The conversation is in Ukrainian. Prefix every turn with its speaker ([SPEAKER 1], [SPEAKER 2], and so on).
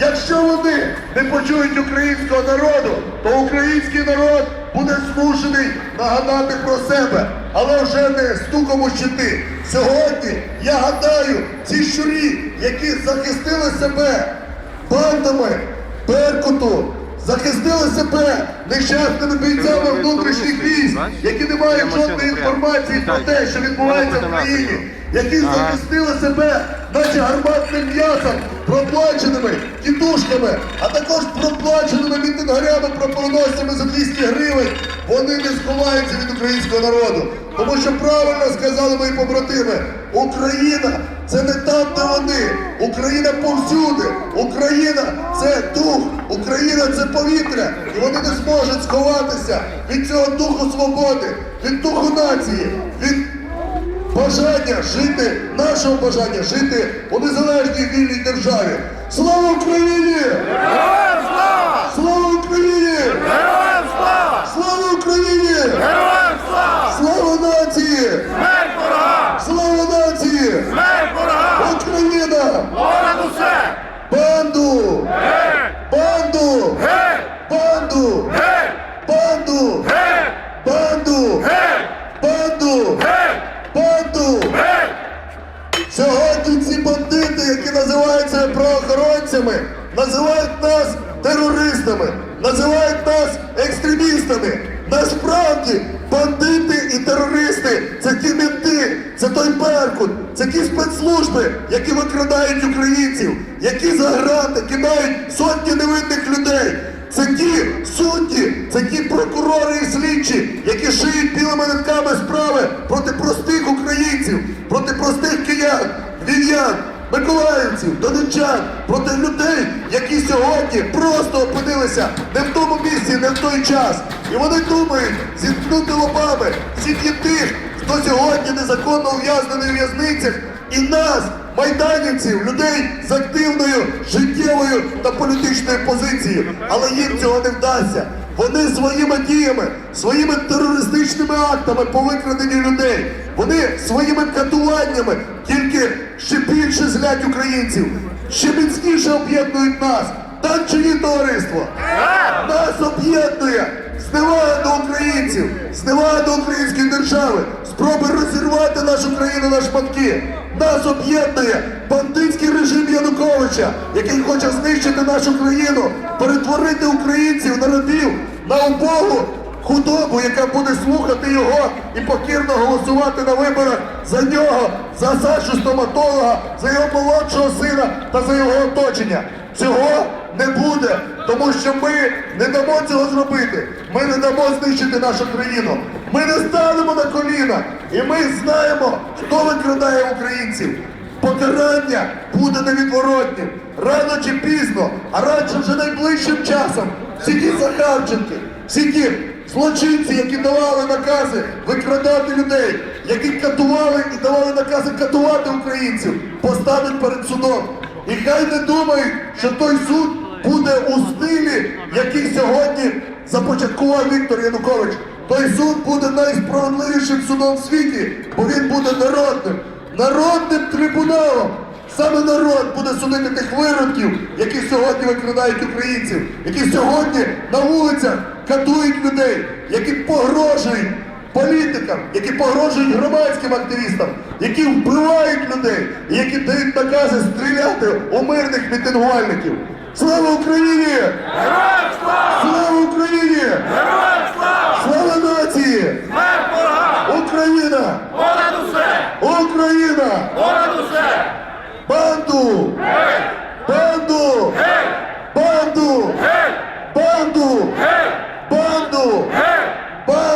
[SPEAKER 1] Якщо вони не почують українського народу, то український народ буде змушений нагадати про себе, але вже не стуком у щити. Сьогодні я гадаю, ці щурі, які захистили себе бандами Беркуту, захистили себе нещасними бійцями внутрішніх військ, які не мають жодної інформації про те, що відбувається в країні, які захистили себе, наче гарматним м'ясом, проплаченими тітушками, а також проплаченими мітингарями, пропоносцями за 200 гривень. Вони не сховаються від українського народу. Тому що правильно сказали мої побратими, Україна це не там, де вони. Україна повсюди. Україна це дух, Україна це повітря. І вони не зможуть сховатися від цього духу свободи, від духу нації, від бажання жити, нашого бажання жити у незалежній вільній державі. Слава Україні!
[SPEAKER 2] Героям слава!
[SPEAKER 1] Слава Україні!
[SPEAKER 2] Героям слава!
[SPEAKER 1] Слава Україні!
[SPEAKER 2] Героям слава!
[SPEAKER 1] Слава нації!
[SPEAKER 2] Смерть ворогам!
[SPEAKER 1] Слава нації!
[SPEAKER 2] Смерть ворогам!
[SPEAKER 1] Україна!
[SPEAKER 2] Понад усе!
[SPEAKER 1] Банду!
[SPEAKER 2] Геть!
[SPEAKER 1] Банду!
[SPEAKER 2] Геть!
[SPEAKER 1] Банду!
[SPEAKER 2] Геть!
[SPEAKER 1] Банду!
[SPEAKER 2] Геть!
[SPEAKER 1] Банду!
[SPEAKER 2] Геть!
[SPEAKER 1] Банду!
[SPEAKER 2] Геть!
[SPEAKER 1] Банду! Сьогодні ці бандити, які називаються правоохоронцями, називають нас терористами, називають нас екстремістами. Насправді бандити і терористи це ті менти, це той Беркут, це ті спецслужби, які викрадають українців, які за грати кидають сотні невинних людей. Це ті судді, це ті прокурори і слідчі, які шиють білими нитками справи проти простих українців, проти простих киян, львів'ян, миколаївців, донечан, проти людей, які сьогодні просто опинилися не в тому місці, не в той час. І вони думають зіткнути лобами сім'ї тих, хто сьогодні незаконно ув'язнений у в'язницях, і нас, майданівців, людей з активною життєвою та політичною позицією. Але їм цього не вдасться. Вони своїми діями, своїми терористичними актами по викраденню людей, вони своїми катуваннями тільки ще більше злять українців, ще міцніше об'єднують нас. Так чи ні, товариство? Нас об'єднує зневага до українців, зневага до української держави, спроби розірвати нашу країну на шматки. Нас об'єднує бандитський режим Януковича, який хоче знищити нашу країну, перетворити українців на рабів, на убогу худобу, яка буде слухати його і покірно голосувати на виборах за нього, за Сашу стоматолога, за його молодшого сина та за його оточення. Цього не буде, тому що ми не дамо цього зробити. Ми не дамо знищити нашу країну. Ми не станемо на коліна. І ми знаємо, хто викрадає українців. Покарання буде невідворотнім. Рано чи пізно, а радше вже найближчим часом. Всі ті Захарченки, всі ті злочинці, які давали накази викрадати людей, які катували і давали накази катувати українців, поставить перед судом. І хай не думають, що той суд буде у стилі, який сьогодні започаткував Віктор Янукович. Той суд буде найсправедливішим судом в світі, бо він буде народним, народним трибуналом. Саме народ буде судити тих виродків, які сьогодні викрадають українців, які сьогодні на вулицях катують людей, які погрожують політикам, які погрожують громадським активістам, які вбивають людей, які дають накази стріляти у мирних мітингувальників. Слава Україні!
[SPEAKER 2] Героям слава!
[SPEAKER 1] Слава Україні!
[SPEAKER 2] Героям слава!
[SPEAKER 1] Слава нації!
[SPEAKER 2] Смерть ворога!
[SPEAKER 1] Україна!
[SPEAKER 2] Понад усе!
[SPEAKER 1] Україна!
[SPEAKER 2] Понад усе!
[SPEAKER 1] Банду!